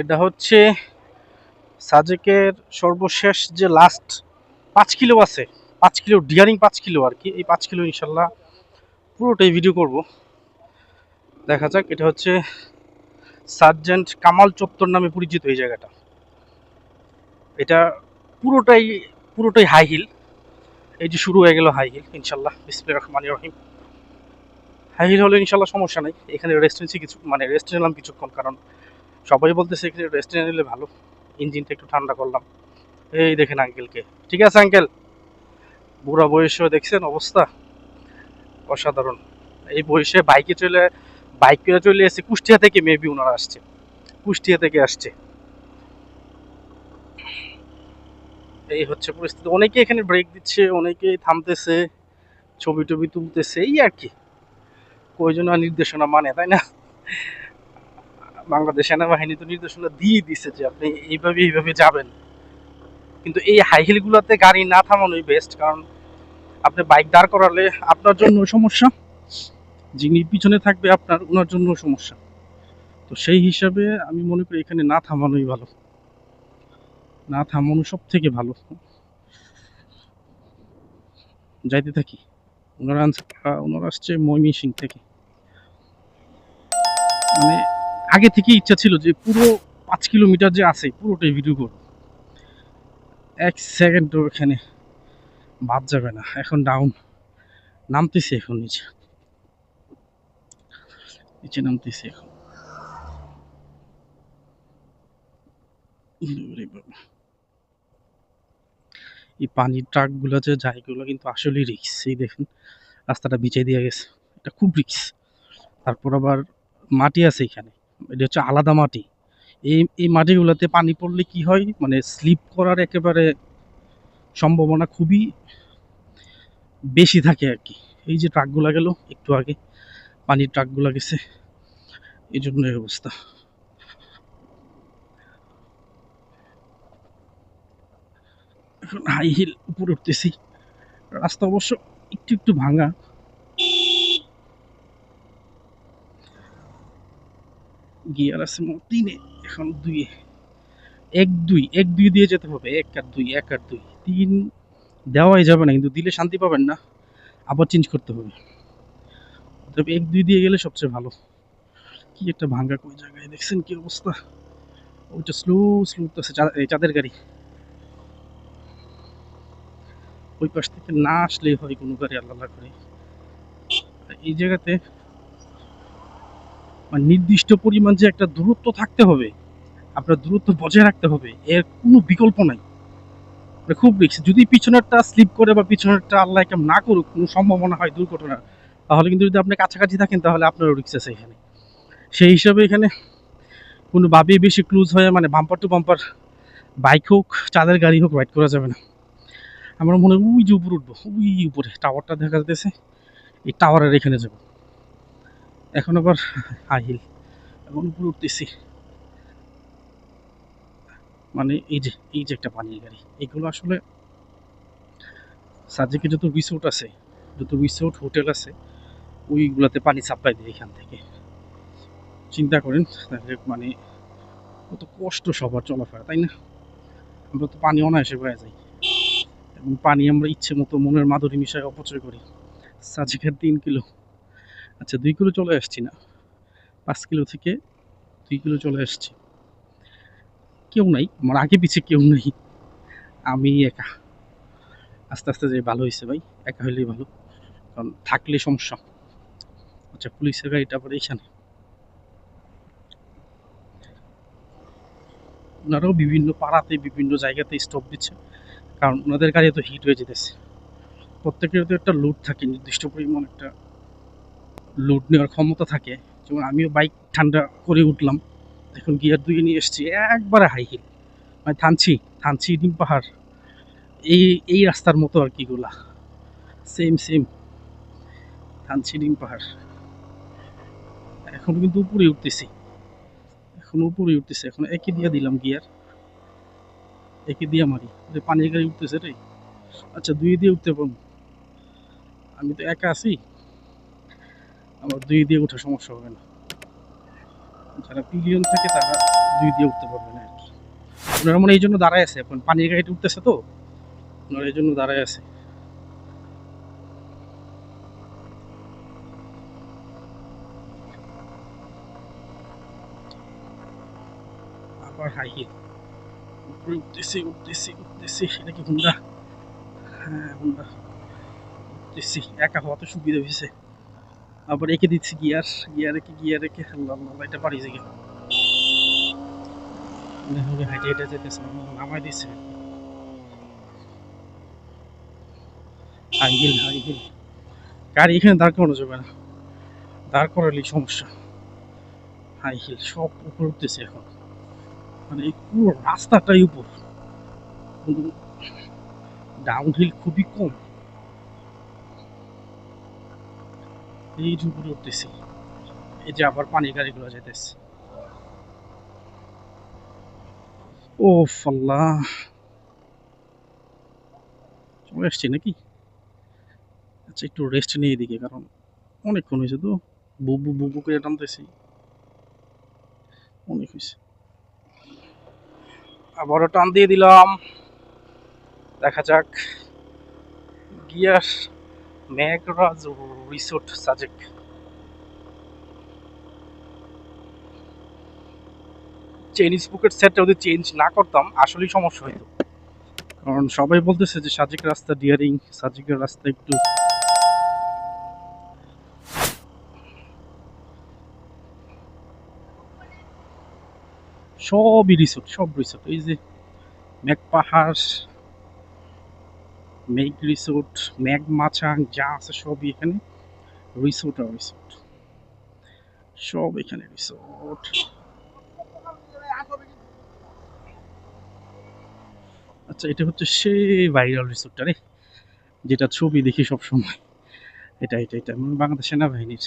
এটা হচ্ছে সাজেকের সর্বশেষ যে লাস্ট পাঁচ কিলো আছে, পাঁচ কিলো ডিয়ারিং পাঁচ কিলো আর কি, এই পাঁচ কিলো ইনশাল্লাহ পুরোটাই ভিডিও করব। দেখা যাক, এটা হচ্ছে সার্জেন্ট কামাল চত্বর নামে পরিচিত এই জায়গাটা। এটা পুরোটাই পুরোটাই হাই হিল এই যে শুরু হয়ে গেল হাই হিল ইনশাল্লাহ। বিসমিল রহমান রহিম। হাই হিল হলে ইনশাল্লাহ সমস্যা নেই। এখানে রেস্টুরেন্টে কিছু মানে রেস্ট নিলাম কিছুক্ষণ, কারণ সবাই বলতেছে এখানে রেস্টুরেন্ট নিলে ভালো। ইঞ্জিনটা একটু ঠান্ডা করলাম। এই দেখেন আঙ্কেলকে ঠিক আছে আঙ্কেল বুড়া বয়সেও দেখছেন অবস্থা? অসাধারণ। এই বয়সে বাইকে চলে বাইক করে চলে এসে কুষ্টিয়া থেকে মেবি ওনারা আসছে। কুষ্টিয়া থেকে আসছে। এই হচ্ছে পরিস্থিতি। অনেকে এখানে ব্রেক দিচ্ছে অনেকে থামতেছে, ছবি টবি তুলতেছে, এই আর কি। আর নির্দেশনা মানে তাই না? বাংলাদেশ সেনাবাহিনী তো নির্দেশনা দিয়ে দিছে যে আপনি এইভাবে এইভাবে যাবেন। কিন্তু এই হাই হিলগুলোতে গাড়ি না থামানোই বেস্ট কারণ আপনি বাইক দাঁড় করালে আপনার জন্য সমস্যা, যিনি পিছনে থাকবে আপনার ওনার জন্য সমস্যা। তো সেই হিসাবে আমি মনে করি এখানে না থামানোই ভালো। না থামানো সব থেকে ভালো। যাইতে থাকি। ওনারা আহ, ওনারা আসছে থেকে। মানে আগে থেকে ইচ্ছা ছিল যে পুরো পাঁচ কিলোমিটার যে আছে পুরোটাই ভিডিও করব। এক সেকেন্ডও এখানে বাদ যাবে না এখন ডাউন নামতেছি এখন নিচে। নিচে নামতেছি এখন। এই পানির ট্রাকগুলো যে যায়, এগুলো কিন্তু আসলেই রিক্স এই দেখুন, রাস্তাটা বিছাই দিয়ে গেছে, এটা খুব রিক্স তারপর আবার মাটি আছে এখানে, এটা হচ্ছে আলাদা মাটি, এই এই মাটিগুলোতে পানি পড়লে কি হয় মানে স্লিপ করার একেবারে সম্ভাবনা খুবই বেশি থাকে আর কি। এই যে ট্রাকগুলো গেল, একটু আগে পানির ট্রাকগুলো গেছে, এই জন্য এই অবস্থা। এখন হাই হিল উপরে উঠতেছি। রাস্তা অবশ্য একটু একটু ভাঙা। গিয়ার আছে তিনে, এখন দুইয়ে এক, দুই। এক, দুই দিয়ে যেতে হবে। এক আর দুই, এক আর দুই। তিন দেওয়াই যাবে না, কিন্তু দিলে শান্তি পাবেন না। আবার চেঞ্জ করতে হবে। তবে এক, দুই দিয়ে গেলে সবচেয়ে ভালো। কি একটা ভাঙ্গা কই জায়গায়, দেখছেন কি অবস্থা? ওইটা স্লো স্লো উঠতেছে চাঁদের গাড়ি। ওই পাশ থেকে না আসলেই হয় কোনো গাড়ি আল্লাহ করে। এই জায়গাতে মানে নির্দিষ্ট পরিমাণ যে একটা দূরত্ব থাকতে হবে, আপনার দূরত্ব বজায় রাখতে হবে, এর কোনো বিকল্প নাই। মানে খুব রিক্স যদি পিছনেরটা স্লিপ করে বা পিছনেরটা আল্লাহ কেম না করুক, কোনো সম্ভাবনা হয় দুর্ঘটনার, তাহলে কিন্তু যদি আপনি কাছাকাছি থাকেন, তাহলে আপনারও রিক্স আছে এখানে। সেই হিসাবে এখানে কোনোভাবেই বেশি ক্লোজ হয়ে মানে বাম্পার টু বাম্পার বাইক হোক চাঁদের গাড়ি হোক রাইড করা যাবে না। আমার মনে হয় ওই যে উপরে উঠবো, ওই উপরে টাওয়ারটা দেখা যাচ্ছে এই টাওয়ারের এখানে যাব। এখন আবার হাই হিল এখন উপরে উঠতেছি। মানে এই যে এই যে একটা পানির গাড়ি, এগুলো আসলে সাজেকে যত রিসোর্ট আছে, যত রিসোর্ট হোটেল আছে, ওইগুলাতে পানি সাপ্লাই দেয় এখান থেকে। চিন্তা করেন, তাহলে মানে কত কষ্ট সবার চলাফেরা, তাই না? আমরা তো পানি অনায়াসে যাই এবং পানি আমরা ইচ্ছে মতো মনের মাধুরী মিশায় অপচয় করি। সাজিকের তিন কিলো। আচ্ছা দুই কিলো চলে আসছি না। পাঁচ কিলো থেকে দুই কিলো চলে আসছি। কেউ নাই, আমার আগে পিছে কেউ নেই। আমি একা। আস্তে আস্তে যে ভালো হয়েছে ভাই। একা হইলেই ভালো। কারণ থাকলে সমস্যা। আচ্ছা পুলিশের গাড়িটা আবার এইখানে। ওনারাও বিভিন্ন পাড়াতে, বিভিন্ন জায়গাতে স্টপ দিচ্ছে। কারণ ওনাদের গাড়ি তো হিট হয়ে যেতেছে। প্রত্যেকের তো একটা লোড থাকে, নির্দিষ্ট পরিমাণ একটা লোড নেওয়ার ক্ষমতা থাকে। যেমন আমিও বাইক ঠান্ডা করে উঠলাম, এখন গিয়ার দুই নিয়ে এসেছি, একবারে হাই হিল মানে থানছি থানছি ডিম পাহাড়। এই এই রাস্তার মতো আর কি গুলা সেম সেম থানছি ডিম পাহাড়। এখন কিন্তু উপরে উঠতেছি। এখন উপরে উঠতেছে, এখন একে দিয়া দিলাম গিয়ার একে দিয়ে মারি। পানির গাড়ি উঠতেছে রে। আচ্ছা দুই দিয়ে উঠতে পারব। আমি তো একা আছি। আমার দুই দিয়ে উঠা সমস্যা হবে না। যারা পিলিয়ন থাকে, তারা দুই দিয়ে উঠতে পারবে না আর কি। ওনারা মনে এই জন্য দাঁড়ায় আছে। এখন পানির গাড়িতে উঠতেছে তো। ওনারা এই জন্য দাঁড়ায় আছে। আবার হাই হিল উপরে উঠতেছি উঠতেছি উঠতেছি এটা কি হুন্ডা হ্যাঁ হুন্ডা উঠতেছি একা হওয়াতে সুবিধা হয়েছে আবার রেখে দিচ্ছি গিয়ার গিয়ার রেখে গিয়ার রেখে আল্লাহ আল্লাহ এটা পারি যে হাইটে হেঁটে যেতেছে নামাই দিচ্ছে গাড়ি এখানে দাঁড় করানো যাবে না দাঁড় করালেই সমস্যা হাই হিল সব উপরে উঠতেছে এখন মানে এই পুরো রাস্তাটাই উপর। ডাউন হিল খুবই কম। এই যে উপরে উঠতেছি। এই যে আবার পানি গাড়িগুলো যাইতেছে। ও আল্লাহ। চলে আসছি নাকি? আচ্ছা একটু রেস্ট নিয়ে এদিকে, কারণ অনেকক্ষণ হয়েছে তো। বুবু বুবু করে টানতেছি। অনেক হয়েছে। আবারও টান দিয়ে দিলাম। দেখা যাক। Gear Meghraj resort Sajek. Chain sprocket সেটটা যদি চেঞ্জ না করতাম, আসলেই সমস্যা হতো কারণ সবাই বলতেছে যে সাজেক রাস্তা ডিয়ারিং সাজেকের রাস্তা একটু সবই রিসোর্ট সব রিসোর্ট এই যে মেঘ পাহাড়, মেঘ রিসোর্ট মেঘ মাছাং যা আছে সবই এখানে রিসোর্ট আর রিসোর্ট সব এখানে রিসোর্ট আচ্ছা এটা হচ্ছে সেই ভাইরাল রিসোর্টটা রে, যেটা ছবি দেখি সব সময় এটা এটা এটা মানে বাংলাদেশ সেনাবাহিনীর।